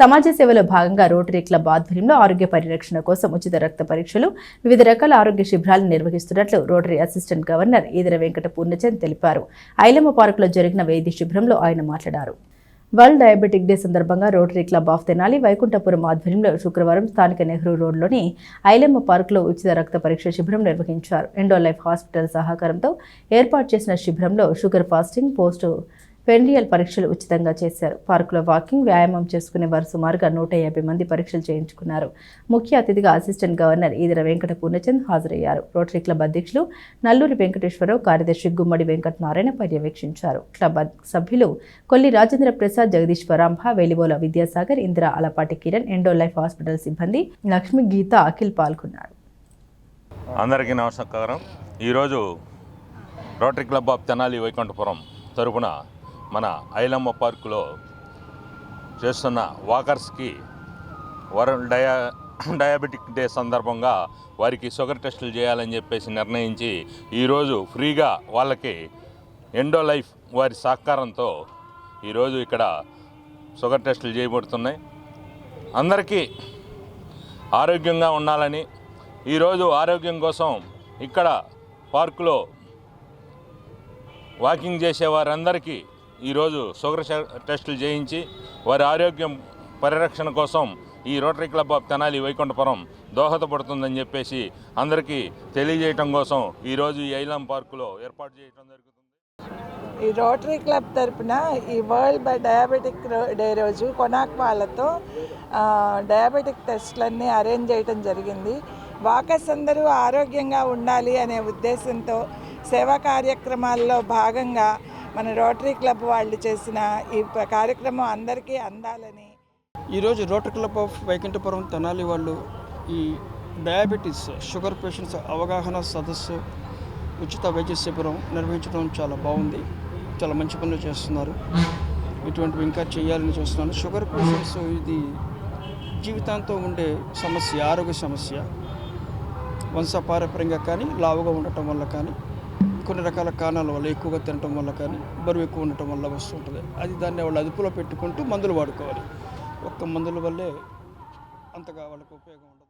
సమాజ సేవలో భాగంగా రోటరీ క్లబ్ ఆధ్వర్యంలో ఆరోగ్య పరిరక్షణ కోసం ఉచిత రక్త పరీక్షలు వివిధ రకాల ఆరోగ్య శిబిరాలను నిర్వహిస్తున్నట్లు Rotary assistant governor Edara Venkata Purnachand తెలిపారు. ఐలమ్మ పార్కులో జరిగిన వైద్య శిబిరంలో ఆయన మాట్లాడారు. వరల్డ్ డయాబెటిక్ డే సందర్భంగా Rotary club of Tenali Vaikunthapuram ఆధ్వర్యంలో శుక్రవారం స్థానిక నెహ్రూ రోడ్లోని ఐలమ్మ పార్కులో ఉచిత రక్త పరీక్ష శిబిరం నిర్వహించారు. ఎండో లైఫ్ హాస్పిటల్ సహకారంతో ఏర్పాటు చేసిన శిబిరంలో షుగర్ ఫాస్టింగ్ పోస్టు పెండియల్ పరీక్షలు ఉచితంగా చేశారు. పార్కులో వాకింగ్ వ్యాయామం చేసుకునే వారు సుమారుగా నూట యాభై మంది పరీక్షలు చేయించుకున్నారు. ముఖ్య అతిథిగా అసిస్టెంట్ గవర్నర్ ఈదర వెంకట పూర్ణచంద్ హాజరయ్యారు. రోటరీ క్లబ్ అధ్యక్షులు నల్లూరి వెంకటేశ్వరరావు కార్యదర్శి గుమ్మడి వెంకటనారాయణ పర్యవేక్షించారు. క్లబ్ సభ్యులు Kolli Rajendra Prasad Jagadeeswarambha Velibola Vidyasagar Indira Alapati Kiran Endo Life Hospital సిబ్బంది లక్ష్మి గీత అఖిల్ పాల్గొన్నారు. అందరికీ నమస్కారం. ఈరోజు Rotary club of Tenali Vaikunthapuram తరపున మన ఐలమ్మ పార్కులో చేస్తున్న వాకర్స్కి వరల్డ్ డయా డయాబెటిక్ డే సందర్భంగా వారికి షుగర్ టెస్టులు చేయాలని చెప్పేసి నిర్ణయించి ఈరోజు ఫ్రీగా వాళ్ళకి ఎండో లైఫ్ వారి సహకారంతో ఈరోజు ఇక్కడ షుగర్ టెస్టులు చేయబడుతున్నాయి. అందరికీ ఆరోగ్యంగా ఉండాలని ఈరోజు ఆరోగ్యం కోసం ఇక్కడ పార్కులో వాకింగ్ చేసే వారందరికీ ఈరోజు షుగర్ టెస్టులు చేయించి వారి ఆరోగ్యం పరిరక్షణ కోసం ఈ Rotary club of Tenali Vaikunthapuram దోహదపడుతుందని చెప్పేసి అందరికీ తెలియజేయటం కోసం ఈరోజు ఈ ఐలాం పార్కులో ఏర్పాటు చేయడం జరుగుతుంది. ఈ రోటరీ క్లబ్ తరపున ఈ వరల్డ్ బై డయాబెటిక్ రో- డే రోజు కొనాక్ వాళ్ళతో డయాబెటిక్ టెస్ట్లన్నీ అరేంజ్ చేయడం జరిగింది. వాకర్స్ అందరూ ఆరోగ్యంగా ఉండాలి అనే ఉద్దేశంతో సేవా కార్యక్రమాల్లో భాగంగా మన రోటరీ క్లబ్ వాళ్ళు చేసిన ఈ కార్యక్రమం అందరికీ అందాలని. ఈరోజు Rotary club of Vaikunthapuram Tenali వాళ్ళు ఈ డయాబెటీస్ షుగర్ పేషెంట్స్ అవగాహన సదస్సు ఉచిత వైద్య శిబిరం నిర్వహించడం చాలా బాగుంది. చాలా మంచి పనులు చేస్తున్నారు. ఇటువంటివి ఇంకా చేయాలని చూస్తున్నాను. షుగర్ పేషెంట్స్ ఇది జీవితాంతం ఉండే సమస్య ఆరోగ్య సమస్య. వంశపారపరంగా కానీ లావుగా ఉండటం వల్ల కానీ కొన్ని రకాల కారణాల వల్ల ఎక్కువగా తినటం వల్ల కానీ బరువు ఎక్కువ ఉండటం వల్ల వస్తుంటుంది. అది దాన్ని వాళ్ళు అదుపులో పెట్టుకుంటూ మందులు వాడుకోవాలి. ఒక్క మందుల వల్లే అంతగా వాళ్ళకి ఉపయోగం ఉండదు.